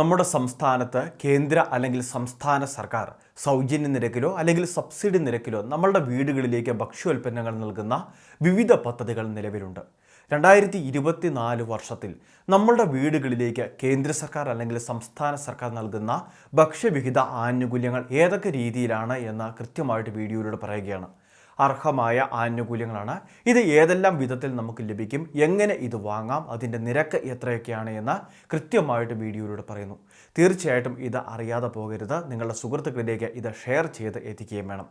നമ്മുടെ സംസ്ഥാനത്ത് കേന്ദ്ര അല്ലെങ്കിൽ സംസ്ഥാന സർക്കാർ സൗജന്യ നിരക്കിലോ അല്ലെങ്കിൽ സബ്സിഡി നിരക്കിലോ നമ്മളുടെ വീടുകളിലേക്ക് ഭക്ഷ്യോൽപ്പന്നങ്ങൾ നൽകുന്ന വിവിധ പദ്ധതികൾ നിലവിലുണ്ട്. രണ്ടായിരത്തി ഇരുപത്തിനാല് വർഷത്തിൽ നമ്മളുടെ വീടുകളിലേക്ക് കേന്ദ്ര സർക്കാർ അല്ലെങ്കിൽ സംസ്ഥാന സർക്കാർ നൽകുന്ന ഭക്ഷ്യവിഹിത ആനുകൂല്യങ്ങൾ ഏതൊക്കെ രീതിയിലാണ് എന്ന് കൃത്യമായിട്ട് വീഡിയോയിലൂടെ പറയുകയാണ്. അർഹമായ ആനുകൂല്യങ്ങളാണ്. ഇത് ഏതെല്ലാം വിധത്തിൽ നമുക്ക് ലഭിക്കും? എങ്ങനെ ഇത് വാങ്ങാം? അതിന്റെ നിരക്ക് എത്രയൊക്കെയാണ് എന്ന് കൃത്യമായിട്ട് വീഡിയോയിലൂടെ പറയുന്നു. തീർച്ചയായിട്ടും ഇത് അറിയാതെ പോകരുത്. നിങ്ങളുടെ സുഹൃത്തുക്കളിലേക്ക് ഇത് ഷെയർ ചെയ്ത് എത്തിക്കുകയും വേണം.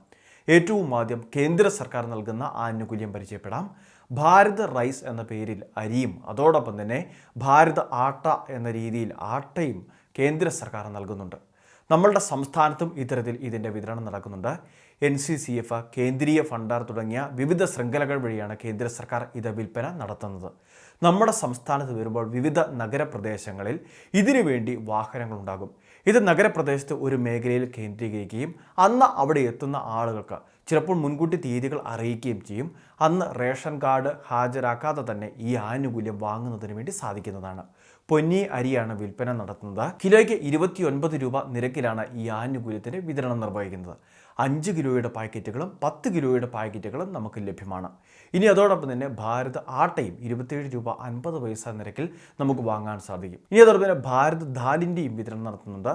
ഏറ്റവും ആദ്യം കേന്ദ്ര സർക്കാർ നൽകുന്ന ആനുകൂല്യം പരിചയപ്പെടാം. ഭാരത് റൈസ് എന്ന പേരിൽ അരിയും അതോടൊപ്പം തന്നെ ഭാരത് ആട്ട എന്ന രീതിയിൽ ആട്ടയും കേന്ദ്ര സർക്കാർ നൽകുന്നുണ്ട്. നമ്മളുടെ സംസ്ഥാനത്തും ഇത്തരത്തിൽ ഇതിന്റെ വിതരണം നടക്കുന്നുണ്ട്. എൻ സി സി എഫ് കേന്ദ്രീയ ഫണ്ടാർ തുടങ്ങിയ വിവിധ ശൃംഖലകൾ വഴിയാണ് കേന്ദ്ര സർക്കാർ ഇത് വിൽപ്പന നടത്തുന്നത്. നമ്മുടെ സംസ്ഥാനത്ത് വരുമ്പോൾ വിവിധ നഗരപ്രദേശങ്ങളിൽ ഇതിനു വേണ്ടി വാഹനങ്ങളുണ്ടാകും. ഇത് നഗരപ്രദേശത്ത് ഒരു മേഖലയിൽ കേന്ദ്രീകരിക്കുകയും അന്ന് അവിടെ എത്തുന്ന ആളുകൾക്ക് ചിലപ്പോൾ മുൻകൂട്ടി തീയതികൾ അറിയിക്കുകയും ചെയ്യും. അന്ന് റേഷൻ കാർഡ് ഹാജരാക്കാതെ തന്നെ ഈ ആനുകൂല്യം വാങ്ങുന്നതിന് വേണ്ടി സാധിക്കുന്നതാണ്. പൊന്നി അരിയാണ് വിൽപ്പന നടത്തുന്നത്. കിലോയ്ക്ക് ഇരുപത്തി ഒൻപത് രൂപ നിരക്കിലാണ് ഈ ആനുകൂല്യത്തിന്റെ വിതരണം നിർവഹിക്കുന്നത്. അഞ്ച് കിലോയുടെ പാക്കറ്റുകളും പത്ത് കിലോയുടെ പാക്കറ്റുകളും നമുക്ക് ലഭ്യമാണ്. ഇനി അതോടൊപ്പം തന്നെ ഭാരത് ആട്ടയും ഇരുപത്തിയേഴ് രൂപ അൻപത് പൈസ നിരക്കിൽ നമുക്ക് വാങ്ങാൻ സാധിക്കും. ഇനി അതോടൊപ്പം തന്നെ ഭാരത് ദാലിന്റെയും വിതരണം നടത്തുന്നുണ്ട്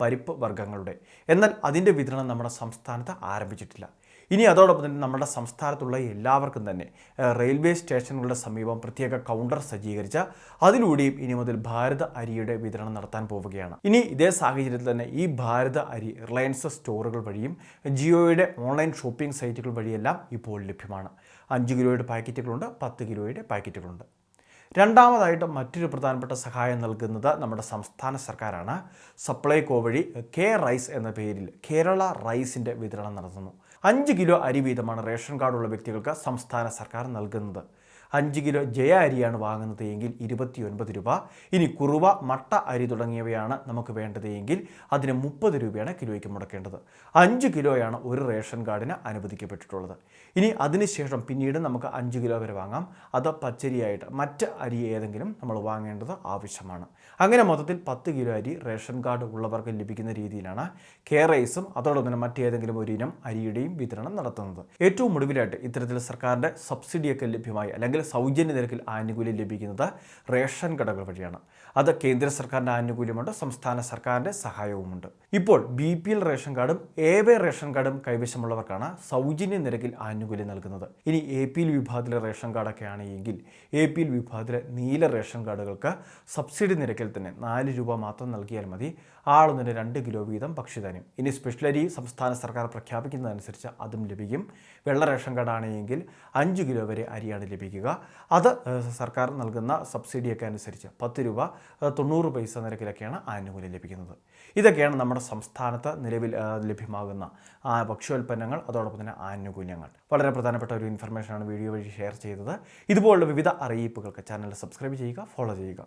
പരിപ്പ് വർഗങ്ങളുടെ. എന്നാൽ അതിന്റെ വിതരണം നമ്മുടെ സംസ്ഥാനത്ത് ആരംഭിച്ചിട്ടില്ല. ഇനി അതോടൊപ്പം തന്നെ നമ്മുടെ സംസ്ഥാനത്തുള്ള എല്ലാവർക്കും തന്നെ റെയിൽവേ സ്റ്റേഷനുകളുടെ സമീപം പ്രത്യേക കൗണ്ടർ സജ്ജീകരിച്ച അതിലൂടെയും ഇനി മുതൽ ഭാരത അരിയുടെ വിതരണം നടത്താൻ പോവുകയാണ്. ഇനി ഇതേ സാഹചര്യത്തിൽ തന്നെ ഈ ഭാരത അരി റിലയൻസ് സ്റ്റോറുകൾ വഴിയും ജിയോയുടെ ഓൺലൈൻ ഷോപ്പിംഗ് സൈറ്റുകൾ വഴിയെല്ലാം ഇപ്പോൾ ലഭ്യമാണ്. അഞ്ച് കിലോയുടെ പാക്കറ്റുകളുണ്ട് പത്ത് കിലോയുടെ പാക്കറ്റുകളുണ്ട്. രണ്ടാമതായിട്ട് മറ്റൊരു പ്രധാനപ്പെട്ട സഹായം നൽകുന്നത് നമ്മുടെ സംസ്ഥാന സർക്കാരാണ്. സപ്ലൈകോ വഴി കെ റൈസ് എന്ന പേരിൽ കേരള റൈസിന്റെ വിതരണം നടത്തുന്നു. അഞ്ച് കിലോ അരി വീതമാണ് റേഷൻ കാർഡുള്ള വ്യക്തികൾക്ക് സംസ്ഥാന സർക്കാർ നൽകുന്നത്. അഞ്ച് കിലോ ജയ അരിയാണ് വാങ്ങുന്നത് എങ്കിൽ ഇരുപത്തി ഒൻപത് രൂപ. ഇനി കുറുവ മട്ട അരി തുടങ്ങിയവയാണ് നമുക്ക് വേണ്ടത് എങ്കിൽ അതിന് മുപ്പത് രൂപയാണ് കിലോയ്ക്ക് മുടക്കേണ്ടത്. അഞ്ച് കിലോയാണ് ഒരു റേഷൻ കാർഡിന് അനുവദിക്കപ്പെട്ടിട്ടുള്ളത്. ഇനി അതിനുശേഷം പിന്നീട് നമുക്ക് അഞ്ച് കിലോ വരെ വാങ്ങാം. അത് പച്ചരിയായിട്ട് മറ്റ് അരി ഏതെങ്കിലും നമ്മൾ വാങ്ങേണ്ടത് ആവശ്യമാണ്. അങ്ങനെ മൊത്തത്തിൽ പത്ത് കിലോ അരി റേഷൻ കാർഡ് ഉള്ളവർക്ക് ലഭിക്കുന്ന രീതിയിലാണ് കെ റൈസും അതോടൊപ്പം തന്നെ മറ്റേതെങ്കിലും ഒരു ഇനം അരിയുടെയും വിതരണം നടത്തുന്നത്. ഏറ്റവും ഒടുവിലായിട്ട് ഇത്തരത്തിൽ സർക്കാരിന്റെ സബ്സിഡിയൊക്കെ ലഭ്യമായി അല്ലെങ്കിൽ സൗജന്യ നിരക്കിൽ ആനുകൂല്യം ലഭിക്കുന്നത് റേഷൻ കടകൾ വഴിയാണ്. അത് കേന്ദ്ര സർക്കാരിന്റെ ആനുകൂല്യമുണ്ട് സംസ്ഥാന സർക്കാരിന്റെ സഹായവുമുണ്ട്. ഇപ്പോൾ ബി പി എൽ റേഷൻ കാർഡും എ വേ റേഷൻ കാർഡും കൈവശമുള്ളവർക്കാണ് സൗജന്യ നിരക്കിൽ ആനുകൂല്യം നൽകുന്നത്. ഇനി എ പി എൽ വിഭാഗത്തിലെ റേഷൻ കാർഡൊക്കെ ആണെങ്കിൽ എ പി എൽ വിഭാഗത്തിലെ നീല റേഷൻ കാർഡുകൾക്ക് സബ്സിഡി നിരക്കിൽ തന്നെ നാല് രൂപ മാത്രം നൽകിയാൽ മതി. ആളൊന്നിന് രണ്ട് കിലോ വീതം ഭക്ഷ്യധാന്യം. ഇനി സ്പെഷ്യൽ അരി സംസ്ഥാന സർക്കാർ പ്രഖ്യാപിക്കുന്നതനുസരിച്ച് അതും ലഭിക്കും. വെള്ള റേഷൻ കാർഡാണെങ്കിൽ അഞ്ച് കിലോ വരെ അരിയാണ് ലഭിക്കുക. അത് സർക്കാർ നൽകുന്ന സബ്സിഡിയൊക്കെ അനുസരിച്ച് പത്ത് രൂപ തൊണ്ണൂറ് പൈസ നിരക്കിലൊക്കെയാണ് ആനുകൂല്യം ലഭിക്കുന്നത്. ഇതൊക്കെയാണ് നമ്മുടെ സംസ്ഥാനത്ത് നിലവിൽ ലഭ്യമാകുന്ന ഭക്ഷ്യോൽപ്പന്നങ്ങൾ അതോടൊപ്പം തന്നെ ആനുകൂല്യങ്ങൾ. വളരെ പ്രധാനപ്പെട്ട ഒരു ഇൻഫർമേഷനാണ് വീഡിയോ വഴി ഷെയർ ചെയ്തത്. ഇതുപോലുള്ള വിവിധ അറിയിപ്പുകൾക്ക് ചാനൽ സബ്സ്ക്രൈബ് ചെയ്യുക ഫോളോ ചെയ്യുക.